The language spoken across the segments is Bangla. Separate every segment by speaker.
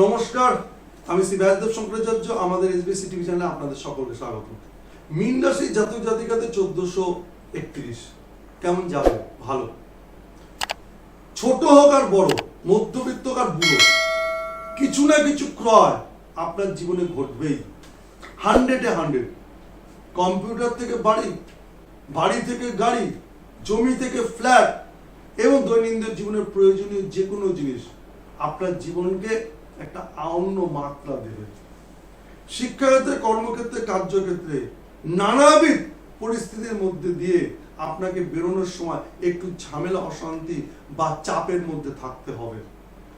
Speaker 1: নমস্কার, আমি শ্রী শঙ্করাচার্য, আমাদের এসবিসি টিভি চ্যানেলে আপনাদের সকলকে স্বাগত। মিন রাশি জাতক জাতিকাতে চোদ্দশো একত্রিশ। কেমন যাবে? ভালো। ছোট হোক আর বড়, মধ্যবিত্ত আর বুড়ো, কিছু না কিছু ক্রয় আপনার জীবনে ঘটবেই। হান্ড্রেডে হান্ড্রেড। কম্পিউটার থেকে বাড়ি বাড়ি থেকে গাড়ি, জমি থেকে ফ্ল্যাট, এবং দৈনন্দিন জীবনের প্রয়োজনীয় যে কোনো জিনিস আপনার জীবনকে একটা অন্য মাত্রা দেবে। শিক্ষাক্ষেত্রে, কর্মক্ষেত্রে, কার্যক্ষেত্রে নানাবিধ পরিস্থিতির মধ্যে দিয়ে আপনাকে বেরোনোর সময় একটু ঝামেলা, অশান্তি বা চাপের মধ্যে থাকতে হবে।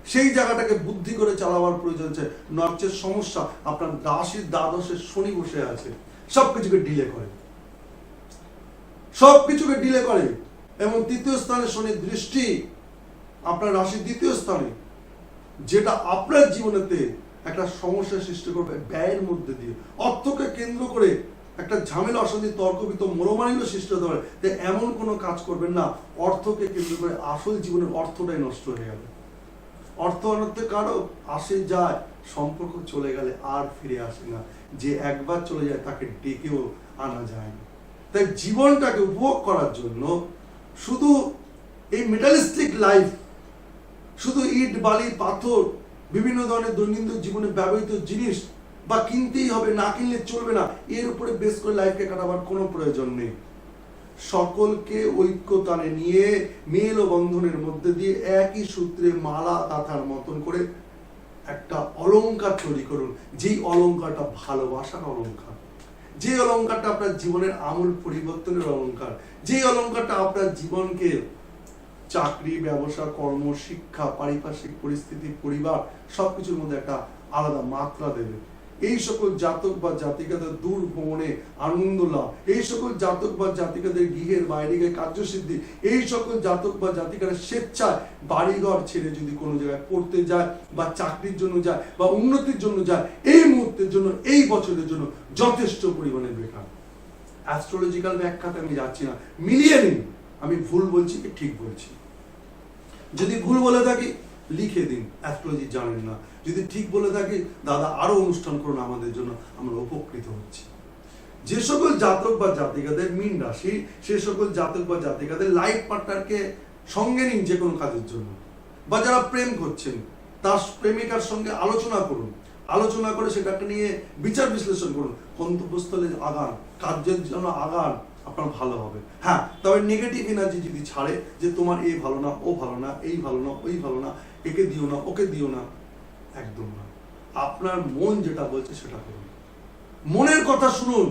Speaker 1: সেই জায়গাটাকে বুদ্ধি করে চালাবার প্রয়োজন আছে। নচের সমস্যা, আপনার রাশির দ্বাদশের শনি বসে আছে। সবকিছুকে ডিলে করে। সবকিছুকে ডিলে করে। এবং তৃতীয় স্থানে শনির দৃষ্টি, আপনার রাশির দ্বিতীয় স্থানে। যেটা আপনার জীবনেতে একটা সমস্যা সৃষ্টি করবে, ব্যয়ের মধ্যে দিয়ে। অর্থকে কেন্দ্র করে একটা ঝামেলা, অশান্তি তর্কবিত মনোমালিন্য সৃষ্টি হতে পারে। যে এমন কোনো কাজ করবেন না, অর্থকে কেন্দ্র করে আসল জীবনের অর্থটাই নষ্ট হয়ে গেল অর্থ অনর্থে কারও আসে, যায়, সম্পর্ক চলে গেলে আর ফিরে আসে না। যে একবার চলে যায়, তাকে ডেকেও আনা যায় না। তাই জীবনটাকে উপভোগ করার জন্য শুধু এই মেটালিস্টিক লাইফ শুধু ইট, বালি, পাথর, বিভিন্ন ধরনের দৈনন্দিন জীবনে ব্যবহৃত জিনিস বা কিনতেই হবে, না কিনলে চলবে না, এর উপরে বেস করে লাইফকে কাটাবার কোনো প্রয়োজন নেই। সকলকে ঐক্যতানে নিয়ে মেল ও বন্ধনের মধ্যে দিয়ে একই সূত্রে মালা গাঁথার মতন করে একটা অলংকার তৈরি করুন। যেই অলংকারটা ভালোবাসার অলংকার যে অলংকারটা আপনার জীবনের আমূল পরিবর্তনের অলংকার যে অলংকারটা আপনার জীবনকে চাকরি, ব্যবসা, কর্ম, শিক্ষা, পারিপার্শ্বিক পরিস্থিতি, পরিবার, সবকিছুর মধ্যে একটা আলাদা মাত্রা দেবে। এই সকল জাতক বা জাতিকাদের দূর ভ্রমণে আনন্দ লাভ। এই সকল জাতক বা জাতিকাদের গৃহের বাইরে গিয়ে কার্যসিদ্ধি। এই সকল জাতক বা জাতিকারা স্বেচ্ছায় বাড়িঘর ছেড়ে যদি কোনো জায়গায় পড়তে যায়, বা চাকরির জন্য যায়, বা উন্নতির জন্য যায়, এই মুহূর্তের জন্য, এই বছরের জন্য যথেষ্ট পরিমাণে বেকার। অ্যাস্ট্রোলজিক্যাল ব্যাখ্যাতে আমি যাচ্ছি না। মিলিয়ে নিন। আমি ভুল বলছি কি ঠিক বলছি? যদি ভুল বলে থাকি, লিখে দিন। অ্যাস্ট্রোলজি জানেন না। যদি ঠিক বলে থাকি, দাদা আরও অনুষ্ঠান করুন আমাদের জন্য। আমরা উপকৃত হচ্ছি। যে সকল জাতক বা জাতিকাদের মিন রাশি, সে সকল জাতক বা জাতিকাদের লাইফ পার্টনারকে সঙ্গে নিন যে কোনো কাজের জন্য। বা যারা প্রেম করছেন, তার প্রেমিকার সঙ্গে আলোচনা করুন। আলোচনা করে সেটাকে নিয়ে বিচার বিশ্লেষণ করুন। গন্তব্যস্থলে আগান, কার্যের জন্য আগান। আপনার ভালো হবে। হ্যাঁ তবে নেগেটিভ এনার্জি যদি ছাড়ে যে তোমার এই ভালো না, ও ভালো না, এই ভালো না, ওই ভালো না, একে দিও না, ওকে দিও না, একদম না। আপনার মন যেটা বলছে সেটা করুন। মনের কথা শুনুন।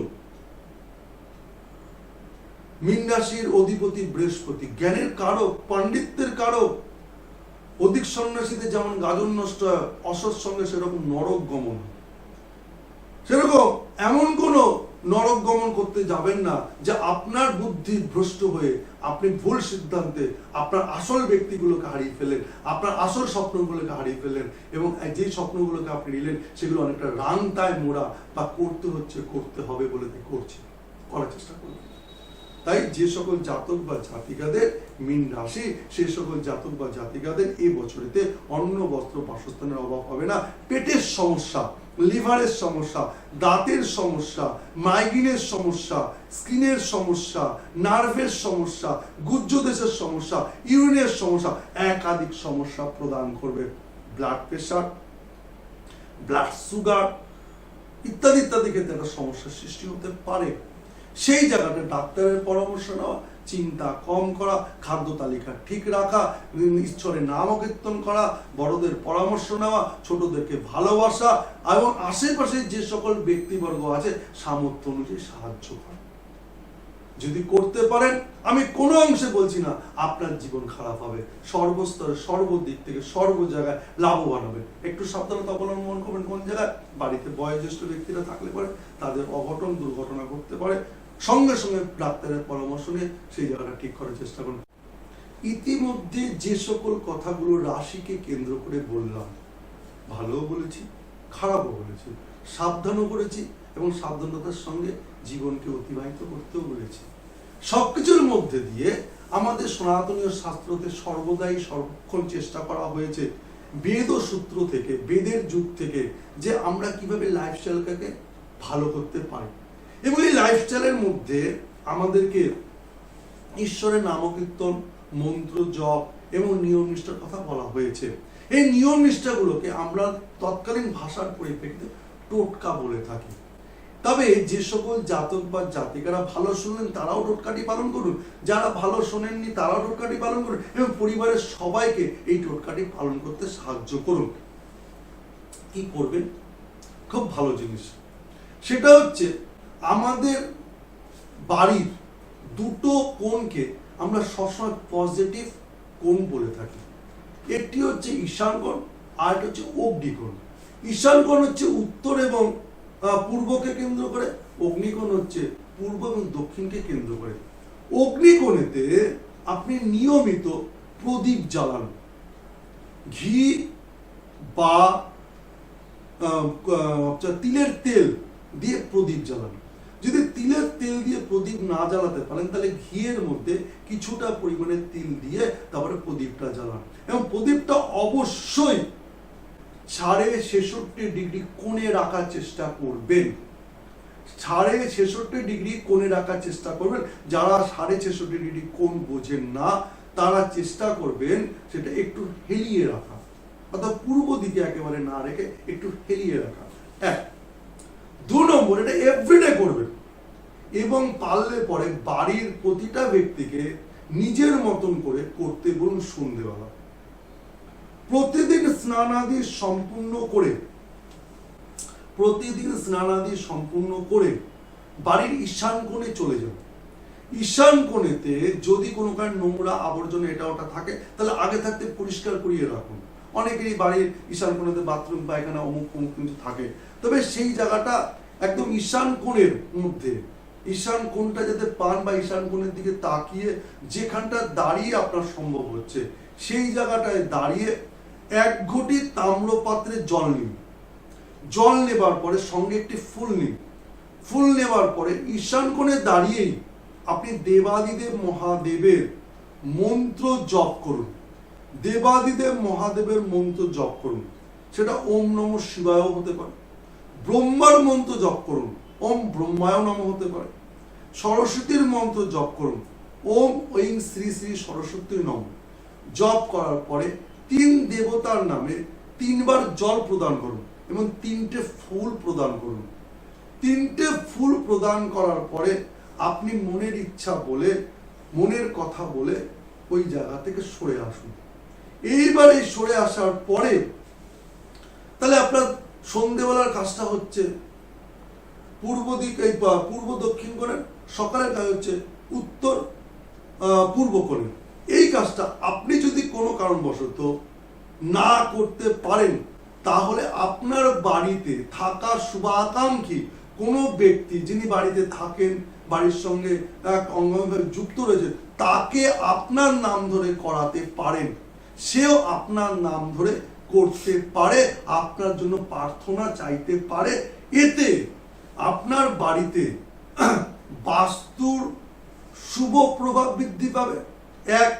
Speaker 1: মীন রাশির অধিপতি বৃহস্পতি, জ্ঞানের কারক, পাণ্ডিত্যের কারক, অধিক সন্ন্যাসীদের যেমন গাজন নষ্ট হয়, অসৎ সঙ্গে সেরকম নরক গমন সেরকম। নরক গমন করতে যাবেন না যে আপনার বুদ্ধি ভ্রষ্ট হয়ে আপনি ভুল সিদ্ধান্তে আপনার আসল ব্যক্তিগুলোকে হারিয়ে ফেলেন আপনার আসল স্বপ্নগুলোকে হারিয়ে ফেলেন এবং যে স্বপ্নগুলোকে আপনি নিলেন সেগুলো অনেকটা রাংতায় মোড়া বা করতে হচ্ছে, করতে হবে বলে করছে করার চেষ্টা করুন। তাই যে সকল জাতক বা জাতিকাদের মিন রাশি সেই সকল জাতক বা জাতিকাদের এই বছরেতে অন্ন বস্ত্র বাসস্থানের অভাব হবে না। পেটের সমস্যা লিভারের সমস্যা, দাঁতের সমস্যা, মাইগ্রেনের সমস্যা, স্কিনের সমস্যা, নার্ভের সমস্যা, গুজ্জদেশের সমস্যা, ইউরিনের সমস্যা, একাধিক সমস্যা প্রদান করবে। ব্লাড প্রেশার, ব্লাড সুগার, ইত্যাদি ইত্যাদি ক্ষেত্রে একটা সমস্যার সৃষ্টি হতে পারে। সেই জায়গাটা ডাক্তারের পরামর্শ নেওয়া চিন্তা কম করা, খাদ্য তালিকা ঠিক রাখা, ঈশ্বরের নাম কীর্তন করা, বড়দের পরামর্শ নেওয়া, ছোটদেরকে ভালোবাসা এবং আশেপাশে যে সকল ব্যক্তিবর্গ আছে, সামর্থ্য অনুযায়ী সাহায্য করা। যদি করতে পারেন, আমি কোনো অংশে বলছি না, আপনার জীবন খারাপ হবে। সর্বস্তরে সর্বদিক থেকে সর্ব জায়গায় লাভবান হবে। একটু সাবধানতা অবলম্বন করবেন, কোন জায়গায়? বাড়িতে বয়োজ্যেষ্ঠ ব্যক্তিরা থাকলে পরে তাদের অঘটন, দুর্ঘটনা করতে পারে। সঙ্গে সঙ্গে ডাক্তারের পরামর্শ নিয়ে সেই জায়গাটা ঠিক করার চেষ্টা করুন। ইতিমধ্যে যে সকল কথাগুলো রাশিকে কেন্দ্র করে বললাম, ভালোও বলেছি, খারাপও বলেছি, সাবধানও করেছি এবং সাবধানতার সঙ্গে জীবনকে অতিবাহিত করতেও বলেছি। সব কিছুর মধ্যে দিয়ে আমাদের সনাতনীয় শাস্ত্রতে সর্বদাই সর্বক্ষণ চেষ্টা করা হয়েছে বেদ ও সূত্র থেকে, বেদের যুগ থেকে, যে আমরা কীভাবে লাইফস্টাইলটাকে ভালো করতে পারি। এবং এই লাইফস্টাইলের মধ্যে আমাদেরকে ঈশ্বরের নামকীর্তন, মন্ত্র, জপ এবং নিয়ম নিষ্ঠার কথা বলা হয়েছে। এই নিয়ম নিষ্ঠাগুলোকে আমরা তৎকালীন ভাষার পরিপ্রেক্ষিতে টোটকা বলে থাকি। তবে যে সকল জাতক বা জাতিকারা ভালো শুনলেন তারাও টোটকাটি পালন করুন। যারা ভালো শোনেননি, তারাও টোটকাটি পালন করুন এবং পরিবারের সবাইকে এই টোটকাটি পালন করতে সাহায্য করুন। কি করবেন? খুব ভালো জিনিস। সেটা হচ্ছে আমাদের বাড়ির দুটো কোণকে আমরা সবসময় পজিটিভ কোণ বলে থাকি। একটি হচ্ছে ঈশান কোণ আর একটা হচ্ছে অগ্নিকোণ ঈশান কোণ হচ্ছে উত্তর এবং পূর্বকে কেন্দ্র করে অগ্নিকোণ হচ্ছে পূর্ব এবং দক্ষিণকে কেন্দ্র করে। অগ্নিকোণেতে আপনি নিয়মিত প্রদীপ জ্বালান। ঘি বা আহ, তিলের তেল দিয়ে প্রদীপ জ্বালান। যদি তিলের তেল দিয়ে প্রদীপ না জ্বালাতে পারেন তাহলে ঘিয়ের মধ্যে কিছুটা পরিমাণে তিল দিয়ে তারপরে প্রদীপটা জ্বালান। এবং প্রদীপটা অবশ্যই সাড়ে ছেষট্টি ডিগ্রি কোণে রাখার চেষ্টা করবেন। সাড়ে ছেষট্টি ডিগ্রি কোণে রাখার চেষ্টা করবেন। যারা সাড়ে ছেষট্টি ডিগ্রি কোণ বোঝেন না, তারা চেষ্টা করবেন সেটা একটু হেলিয়ে রাখা। অর্থাৎ পূর্ব দিকে একেবারে না রেখে একটু হেলিয়ে রাখা। এক। দু নম্বর, এটা এভরিডে করবেন। এবং পারলে পরে বাড়ির প্রতিটা ব্যক্তিকে নিজের মতন করে করতে বলুন সন্ধেবেলা। প্রতিদিন স্নানাদি সম্পূর্ণ করে প্রতিদিন স্নানাদি সম্পূর্ণ করে বাড়ির ঈশান কোণে চলে যান ঈশান কোণেতে যদি কোনো কারণ নোংরা আবর্জনা এটা ওটা থাকে, তাহলে আগে থাকতে পরিষ্কার করিয়ে রাখুন। অনেকেরই বাড়ির ঈশান কোণেতে বাথরুম, পায়খানা অমুক অমুক কিন্তু থাকে। তবে সেই জায়গাটা একদম ঈশান কোণের মধ্যে। ঈশান কোণটা যাতে পান বা ঈশান কোণের দিকে তাকিয়ে যেখানটা দাঁড়িয়ে আপনার সম্ভব হচ্ছে, সেই জায়গাটায় দাঁড়িয়ে এক ঘটি তাম্রপাত্রে জল নিন। জল নেবার পরে সঙ্গে একটি ফুল নিন। ফুল নেবার পরে ঈশান কোণে দাঁড়িয়েই আপনি দেবাদিদেব মহাদেবের মন্ত্র জপ করুন। দেবাদিদেব মহাদেবের মন্ত্র জপ করুন। সেটা ওম নম শিবায়ও হতে পারে। ব্রহ্মার মন্ত্র জপ করুন। ওম ব্রহ্মায় নম হতে পারে। সরস্বতীর মন্ত্র জপ করুন। ওম ঐং শ্রী শ্রী সরস্বতীর নম। জপ করার পরে তিন দেবতার নামে তিনবার জল প্রদান করুন এবং তিনটে ফুল প্রদান করুন। তিনটে ফুল প্রদান করার পরে আপনি মনের ইচ্ছা বলে, মনের কথা বলে ওই জায়গা থেকে সরে আসুন। এইবার এই সরে আসার পরে তাহলে আপনার সন্ধেবেলার কাজটা হচ্ছে পূর্ব দিক, এই পূর্ব দক্ষিণ কোণের, সকালের কাজ হচ্ছে উত্তর পূর্ব কোণে। এই কাজটা আপনি যদি কোনো কারণবশত না করতে পারেন, তাহলে আপনার বাড়িতে থাকা শুভাকাঙ্ক্ষী কোনো ব্যক্তি যিনি বাড়িতে থাকেন, বাড়ির সঙ্গে এক অঙ্গভাবে যুক্ত রয়েছে তাকে আপনার নাম ধরে করাতে পারেন। সেও আপনার নাম ধরে করতে পারে, আপনার জন্য প্রার্থনা চাইতে পারে। এতে আপনার বাড়িতে বাস্তুর শুভ প্রভাব বৃদ্ধি পাবে। এক,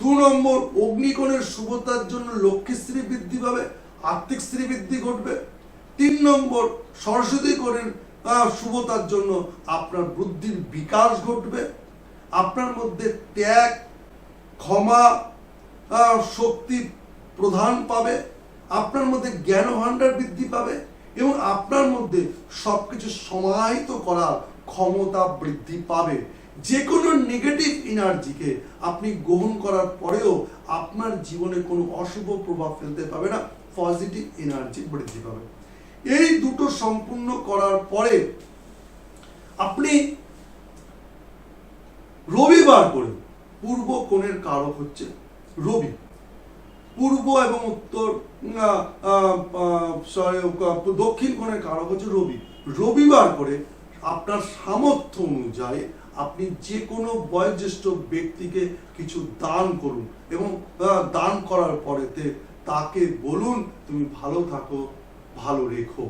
Speaker 1: দু নম্বর, অগ্নিকোণের শুভতার জন্য লক্ষ্মীশ্রী বৃদ্ধি পাবে, আর্থিক শ্রী বৃদ্ধি ঘটবে। তিন নম্বর, সরস্বতী কোণের শুভতার জন্য আপনার বুদ্ধির বিকাশ ঘটবে। আপনার মধ্যে ত্যাগ, ক্ষমা শক্তি প্রধান পাবে। আপনার মধ্যে জ্ঞান ভাণ্ডার বৃদ্ধি পাবে। এবং আপনার মধ্যে সবকিছু সমাহিত করার ক্ষমতা বৃদ্ধি পাবে। যে কোনো নেগেটিভ এনার্জিকে আপনি গ্রহণ করার পরেও আপনার জীবনে কোনো অশুভ প্রভাব ফেলতে পাবে না পজিটিভ এনার্জি বৃদ্ধি পাবে। এই দুটো সম্পূর্ণ করার পরে আপনি রবিবার করে পূর্ব কোণের কারক হচ্ছে রবি। পূর্ব এবং উত্তর দক্ষিণ কোণের কারক হচ্ছে রবি। রবিবার করে আপনার সামর্থ্য অনুযায়ী আপনি যে কোনো বয়োজ্যেষ্ঠ ব্যক্তিকে কিছু দান করুন এবং দান করার পরেতে তাকে বলুন, তুমি ভালো থাকো, ভালো রেখো।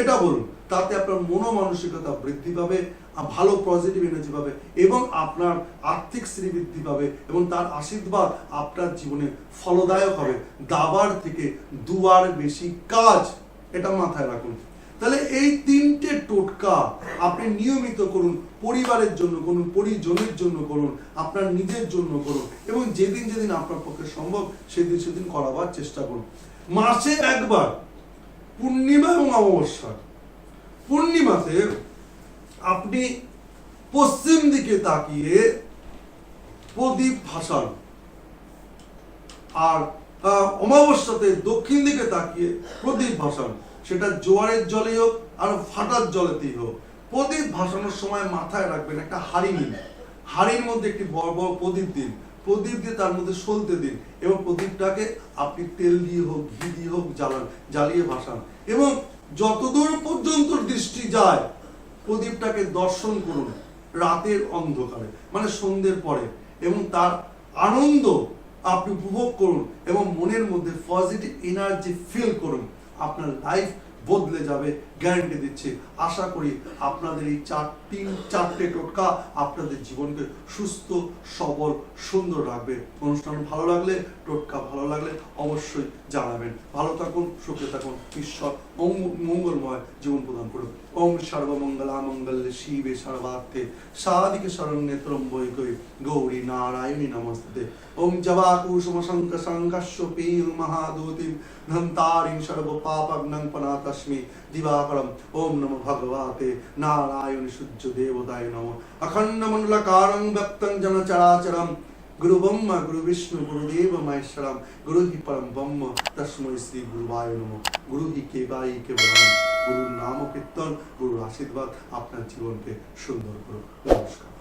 Speaker 1: এটা বলুন। তাতে আপনার মনোমানসিকতা বৃদ্ধি পাবে ভালো পজিটিভ এনার্জি পাবে এবং আপনার আর্থিক শ্রীবৃদ্ধি পাবে এবং তার আশীর্বাদ আপনার জীবনে ফলদায়ক হবে। দাবার থেকে দুবার বেশি কাজ এটা মাথায় রাখুন। তাহলে এই তিনটে টোটকা আপনি নিয়মিত করুন, পরিবারের জন্য করুন, পরিজনের জন্য করুন, আপনার নিজের জন্য করুন এবং যেদিন যেদিন আপনার পক্ষে সম্ভব সেদিন সেদিন করাবার চেষ্টা করুন। মাসে একবার, পূর্ণিমা এবং অমাবস্যা। পূর্ণিমাতে আপনি পশ্চিম দিকে তাকিয়ে প্রদীপ ভাসান। আর অমাবস্যাতে দক্ষিণ দিকে তাকিয়ে প্রদীপ ভাসান। সেটা জোয়ারের জলে হোক আর ফাটার জলেতেই হোক। প্রদীপ ভাসানোর সময় মাথায় রাখবেন একটা হাড়ি নিন। হাড়ির মধ্যে একটি বড় বড় প্রদীপ দিন। প্রদীপ দিয়ে তার মধ্যে সলতে দিন এবং প্রদীপটাকে আপনি তেল দিয়ে হোক, ঘি দিয়ে হোক জ্বালান, জ্বালিয়ে ভাসান। এবং যতদূর পর্যন্ত দৃষ্টি যায় প্রদীপটাকে দর্শন করুন রাতের অন্ধকারে মানে সন্ধ্যের পরে, এবং তার আনন্দ আপনি উপভোগ করুন এবং মনের মধ্যে পজিটিভ এনার্জি ফিল করুন। আপনার লাইফ বদলে যাবে গ্যারান্টি দিচ্ছি। আশা করি আপনাদের এই চার তিন চারটে টোটকা আপনাদের জীবনকে সুস্থ, সবল, সুন্দর রাখবে। অনুষ্ঠান ভালো লাগলে, টোটকা ভালো লাগলে অবশ্যই জানাবেন। ভালো থাকুন, সুখে থাকুন, ঈশ্বর মঙ্গলময় জীবন প্রদান করুন ওম সর্বমঙ্গলা মঙ্গলে, শিবে সর্বার্থে সাদিকে শরণ্যে ত্রম্বৈকৈ গৌরী নারায়ণী নমস্তে। ওম জবা কুসুম শঙ্খ শঙ্কস্য পীর মহাদূতিম ধন্তারিং সর্ব পাপগ্নং পনাতস্মি গুরুদেব মহেশ্বরম, গুরু পরম ব্রহ্ম, তস্মৈ শ্রী গুরুবায় নম। গুরু হি কেবাই কেবলম গুরুর নাম কীর্তন, গুরুর আশীর্বাদ আপনার জীবনকে সুন্দর করুন নমস্কার।